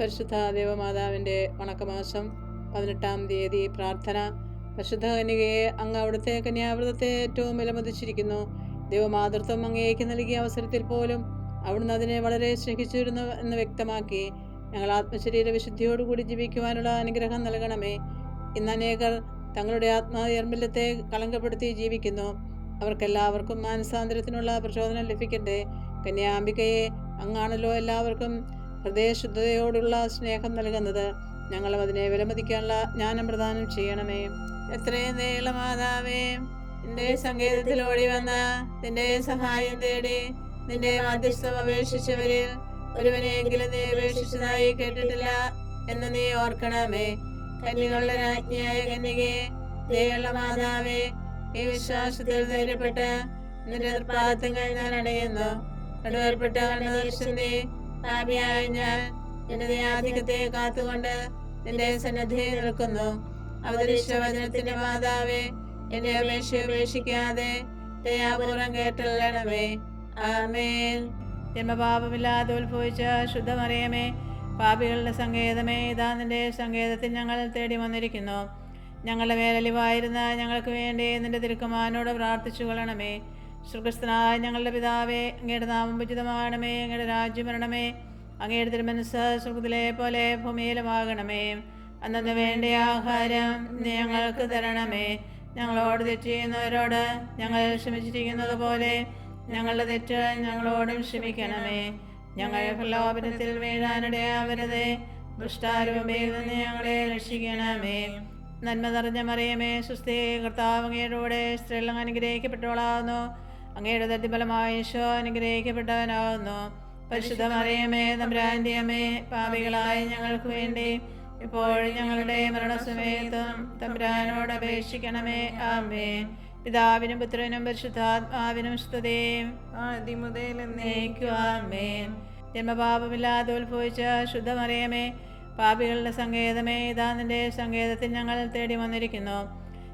പരിശുദ്ധ ദേവമാതാവിന്റെ വണക്കമാസം പതിനെട്ടാം തീയതി പ്രാർത്ഥന. പരിശുദ്ധ കന്യകയെ അങ്ങ് അവിടുത്തെ കന്യാവ്രതത്തെ ഏറ്റവും വിലമതിച്ചിരിക്കുന്നു. ദൈവമാതൃത്വം അങ്ങേക്ക് നൽകിയ അവസരത്തിൽ പോലും അവിടുന്ന് അതിനെ വളരെ സ്നേഹിച്ചിരുന്നു എന്ന് വ്യക്തമാക്കി. ഞങ്ങൾ ആത്മശരീര വിശുദ്ധിയോടുകൂടി ജീവിക്കുവാനുള്ള അനുഗ്രഹം നൽകണമേ. ഇന്ന് അനേകർ തങ്ങളുടെ ആത്മാനിർമ്മല്യത്തെ കളങ്കപ്പെടുത്തി ജീവിക്കുന്നു. അവർക്കെല്ലാവർക്കും മാനസാന്തരത്തിനുള്ള പ്രചോദനം ലഭിക്കട്ടെ. കന്യാംബികയെ അങ്ങാണല്ലോ എല്ലാവർക്കും ഹൃദയശുദ്ധതയോടുള്ള സ്നേഹം നൽകുന്നത് ഞങ്ങളും അതിനെ വിലമതിക്കാനുള്ള ജ്ഞാനം പ്രദാനം ചെയ്യണമേ. എത്രയും നീളമാതാവേ നിന്റെ സങ്കേതത്തിൽ ഓടി വന്ന നിന്റെ സഹായം തേടി നിന്റെ മധ്യസ്ഥം അപേക്ഷിച്ചവരിൽ ഒരുവനെയെങ്കിലും നീ അപേക്ഷിച്ചതായി കേട്ടിട്ടില്ല എന്ന് നീ ഓർക്കണമേ. കന്യകളുടെ രാജ്ഞിയായ കന്യകേ ദയുള്ള മാതാവേ ഈ വിശ്വാസത്തിൽ ധൈര്യപ്പെട്ട് നിന്റെ നിർപ്പാദത്തങ്ങൾ ഞാൻ അടയുന്നു നടുവേർപ്പെട്ട കണ്ണദർശനെ പാപിയായ ഞാൻ നിന്റെ ദയാധികത്തെ കാത്തുകൊണ്ട് നിന്റെ സന്നദ്ധിയിൽ നിൽക്കുന്നു. അവതരിച്ച വചനത്തിന്റെ മാതാവേ എന്റെ അപേക്ഷ ഉപേക്ഷിക്കാതെ ദയാപൂർവം കേട്ടല്ലണമേ. ആമേൻ. ജന്മപാപമില്ലാതെ ഉത്ഭവിച്ച ശുദ്ധമറിയമേ പാപികളുടെ സങ്കേതമേ ഇതാ നിന്റെ സങ്കേതത്തിൽ ഞങ്ങൾ തേടി വന്നിരിക്കുന്നു. ഞങ്ങളുടെ മേലലിവായിരുന്ന ഞങ്ങൾക്ക് വേണ്ടി നിന്റെ തിരുക്കുമാനോട് പ്രാർത്ഥിച്ചു കൊള്ളണമേ സുഖസ്ഥനായ ഞങ്ങളുടെ പിതാവേ അങ്ങയുടെ നാമം ഉചിതമാകണമേ അങ്ങയുടെ രാജ്യം വരണമേ. അങ്ങയുടെ തിരുമനസ് സുഖത്തിലെ പോലെ ഭൂമിയിലുമാകണമേ. അന്നു വേണ്ട ആഹാരം ഞങ്ങൾക്ക് തരണമേ. ഞങ്ങളോട് തെറ്റ് ഞങ്ങൾ ക്ഷമിച്ചിരിക്കുന്നത് പോലെ ഞങ്ങളുടെ തെറ്റ് ഞങ്ങളോടും ക്ഷമിക്കണമേ. ഞങ്ങൾ പ്രലോഭനത്തിൽ വീഴാനിടയാവരുതേ ദുഷ്ടാരൂപയിൽ നിന്ന് ഞങ്ങളെ രക്ഷിക്കണമേ. നന്മ നിറഞ്ഞ മറിയമേ സുസ്ഥി കൂടെ അങ്ങയുടെ സ്ത്രീകൾ അനുഗ്രഹിക്കപ്പെട്ടവളാകുന്നു. അങ്ങയുടെ ദത്തിഫലമായ ഈശോ അനുഗ്രഹിക്കപ്പെട്ടവനാകുന്നു. പരിശുദ്ധ മറിയമേ തമ്പുരാന്റെ അമ്മേ പാപികളായ ഞങ്ങൾക്ക് വേണ്ടി ഇപ്പോഴും ഞങ്ങളുടെ മരണസമയത്തും തമ്പ്രാനോട് അപേക്ഷിക്കണമേ. ആമേ പിതാവിനും പുത്രനും പരിശുദ്ധാത്മാവിനും എന്നേക്കുവാമേൻ ജന്മപാപമില്ലാതെ ഉത്ഭവിച്ച ശുദ്ധമറിയമേ പാപികളുടെ സങ്കേതമേ ഇതാ നിന്റെ സങ്കേതത്തിൽ ഞങ്ങൾ തേടി വന്നിരിക്കുന്നു.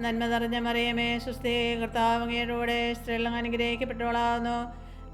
നന്മ നിറഞ്ഞ മറിയമേ സുസ്ഥി കർത്താവ് അങ്ങയുടെ സ്ത്രീകൾ അനുഗ്രഹിക്കപ്പെട്ടവളാകുന്നു.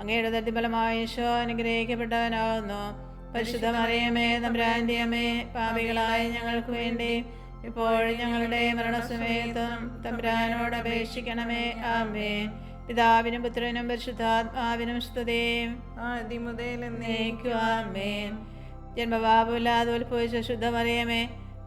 അങ്ങയുടെ തട്ടിഫലമായ ഈശോ അനുഗ്രഹിക്കപ്പെട്ടവനാകുന്നു. പരിശുദ്ധ മറിയമേ തമ്പുരാന്റെ അമ്മേ പാപികളായ ഞങ്ങൾക്ക് വേണ്ടി ഇപ്പോഴും ഞങ്ങളുടെ മരണസമയത്തും തമ്പ്രാനോട് അപേക്ഷിക്കണമേ. ആമേ പിതാവിനും പുത്രനും പരിശുദ്ധാത്മാവിനും സ്തുതിയും ആദ്യമുതൽ ആമേ ജന്മബാബുല്ലാതെ ഉത്ഭവിച്ച ശുദ്ധമറിയമേ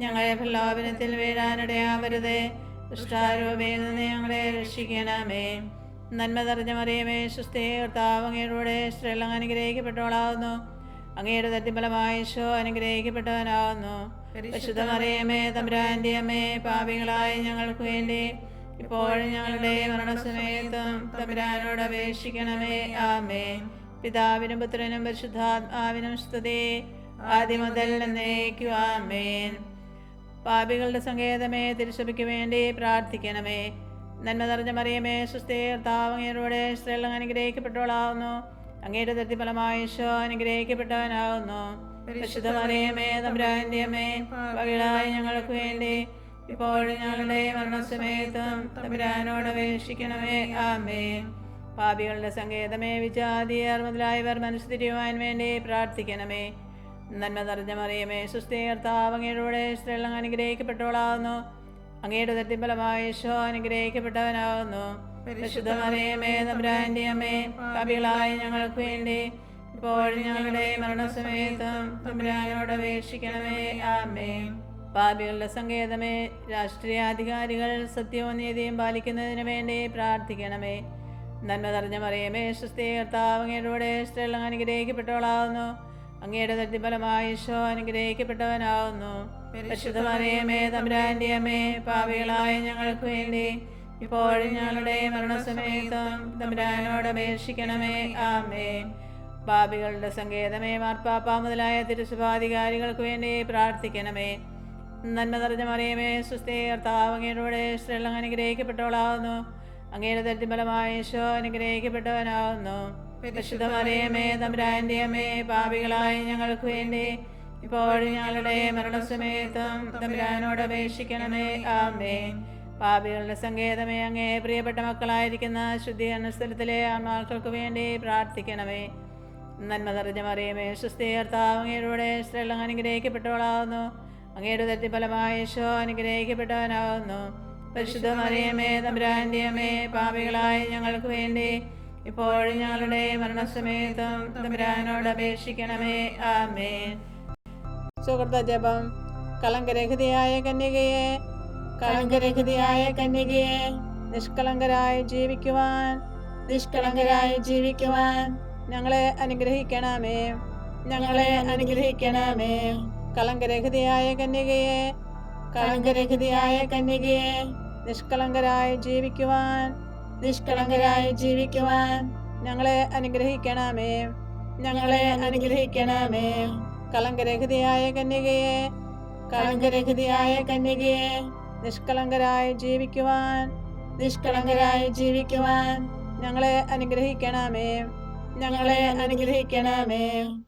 ഞങ്ങളെ പ്രലോഭനത്തിൽ വീഴാനിടയാവരുതേ നിന്ന് ഞങ്ങളെ രക്ഷിക്കണമേ. നന്മ നിറഞ്ഞ മറിയമേ സുസ്ഥേ അങ്ങയുടെ സ്ത്രീകൾ അനുഗ്രഹിക്കപ്പെട്ടവളാവുന്നു. അങ്ങയുടെ തട്ടിഫലമായ അനുഗ്രഹിക്കപ്പെട്ടവനാവുന്നു. പരിശുദ്ധ മറിയമേ തമ്പുരാന്റെ അമ്മേ പാപികളായ ഞങ്ങൾക്ക് വേണ്ടി ഇപ്പോഴും ഞങ്ങളുടെ മരണസമയത്തും തമ്പുരാനോട് അപേക്ഷിക്കണമേ. ആമേ പിതാവിനും പുത്രനും പരിശുദ്ധാത്മാവിനും സ്തുതി. ആദ്യം മുതൽ എന്നേക്കും ആമേൻ. പാപികളുടെ സങ്കേതമേ തിരുസഭയ്ക്ക് വേണ്ടി പ്രാർത്ഥിക്കണമേ. നന്മ നിറഞ്ഞ മറിയമേ സുസ്ഥീർത്താവങ്ങയുടെ സ്ത്രീകൾ അനുഗ്രഹിക്കപ്പെട്ടവളാവുന്നു. അങ്ങയുടെ തൃപ്തിഫലമായ ഈശോ അനുഗ്രഹിക്കപ്പെട്ടവനാകുന്നു പരിശുദ്ധ മറിയമേ തമ്പുരാന്റെ ഞങ്ങൾക്ക് വേണ്ടി ഇപ്പോഴും ഞങ്ങളുടെ മരണസമയത്തും തമ്പുരാനോട് അപേക്ഷിക്കണമേ. ആമേ പാപികളുടെ സങ്കേതമേ വിജാതിയർ മുതലായവർ മനസ്സ് തിരിയുവാൻ വേണ്ടി പ്രാർത്ഥിക്കണമേ. നന്മ നിറഞ്ഞ മറിയമേ സുസ്ഥീർത്താവ് അങ്ങയുടെ സ്ത്രീകൾ അനുഗ്രഹിക്കപ്പെട്ടവളാകുന്നു. അങ്ങയുടെ തട്ടിഫലമായ യേശോ അനുഗ്രഹിക്കപ്പെട്ടവനാകുന്നു. പരിശുദ്ധ മറിയമേ തമ്പുരാന്റെ അമ്മേ പാപികളായ ഞങ്ങൾക്ക് വേണ്ടി ഞങ്ങളുടെ മരണസമയത്തും തമ്പുരാനോട് അപേക്ഷിക്കണമേ. ആമേ പാപികളുടെ സങ്കേതമേ രാഷ്ട്രീയാധികാരികൾ സത്യവും നീതിയും പാലിക്കുന്നതിന് വേണ്ടി പ്രാർത്ഥിക്കണമേ. നന്മ നിറഞ്ഞ മറിയമേ സുസ്ഥീ കർത്താവ് അങ്ങയുടെ സ്ത്രീകൾ അനുഗ്രഹിക്കപ്പെട്ടവളാവുന്നു അങ്ങയുടെ തട്ടിഫലമായ ഈശോ അനുഗ്രഹിക്കപ്പെട്ടവനാവുന്നു. പരിശുദ്ധമറിയമേ തമ്പുരാന്റെ അമ്മേ പാപികളായ ഞങ്ങൾക്ക് വേണ്ടി ഇപ്പോഴും ഞങ്ങളുടെ മരണസമയത്തും തമ്പുരാനോട് അപേക്ഷിക്കണമേ. ആമേ പാപികളുടെ സങ്കേതമേ മാർപ്പാപ്പ മുതലായ തിരുസുഭാധികാരികൾക്ക് വേണ്ടി പ്രാർത്ഥിക്കണമേ. നന്മ നിറഞ്ഞ മറിയമേ സുസ്ഥേ കർത്താവ് അങ്ങയുടെ സ്ത്രീകൾ അനുഗ്രഹിക്കപ്പെട്ടവളാവുന്നു. അങ്ങയുടെ ഈശോ അനുഗ്രഹിക്കപ്പെട്ടവനാവുന്നു. പരിശുദ്ധ മറിയമേ അമ്മേ പാപികളായ ഞങ്ങൾക്ക് വേണ്ടി ഇപ്പോഴും ഞങ്ങളുടെ മരണസമയത്തും തമ്പുരാനോട് അപേക്ഷിക്കണമേ. ആമേ പാപികളുടെ സങ്കേതമേ അങ്ങേ പ്രിയപ്പെട്ട മക്കളായിരിക്കുന്ന ശുദ്ധീകരണ സ്ഥലത്തിലെ ആത്മാക്കൾക്ക് വേണ്ടി പ്രാർത്ഥിക്കണമേ. നന്മ നിറഞ്ഞ മറിയമേ സുസ്ഥീകർത്താവ് അങ്ങയുടെ അനുഗ്രഹിക്കപ്പെട്ടവളാകുന്നു അനുഗ്രഹിക്കപ്പെട്ടവളാവുന്നു. അങ്ങയുടെ തട്ടിഫലമായ ഈശോ അനുഗ്രഹിക്കപ്പെട്ടവനാവുന്നു. പരിശുദ്ധ മറിയമേ തമ്പുരാന്റെ അമ്മേ പാപികളായ ഞങ്ങൾക്ക് വേണ്ടി ഇപ്പോഴും ഞങ്ങളുടെ മരണസമേതം തമ്പുരാനോട് അപേക്ഷിക്കണമേ. ആമേ സുഹൃത്ത ജപം. കളങ്കരഹിതയായ കന്യകയെ കളങ്കരഹിതയായ കന്യകയെ നിഷ്കളങ്കരായി ജീവിക്കുവാൻ നിഷ്കളങ്കരായി ജീവിക്കുവാൻ ഞങ്ങളെ അനുഗ്രഹിക്കണമേ. ഞങ്ങളെ അനുഗ്രഹിക്കണമേ. കളങ്കരഹിതയായ കന്യകയെ കളങ്കരഹിതയായ കന്യകയെ നിഷ്കളങ്കരായി ജീവിക്കുവാൻ നിഷ്കളങ്കരായി ജീവിക്കുവാൻ ഞങ്ങളെ അനുഗ്രഹിക്കണമേ. ഞങ്ങളെ അനുഗ്രഹിക്കണമേ. കളങ്കരഹിതയായ കന്യകയെ കളങ്കരഹിതയായ കന്യകയെ നിഷ്കളങ്കരായി ജീവിക്കുവാൻ നിഷ്കളങ്കരായി ജീവിക്കുവാൻ ഞങ്ങളെ അനുഗ്രഹിക്കണമേ. ഞങ്ങളെ അനുഗ്രഹിക്കണമേ.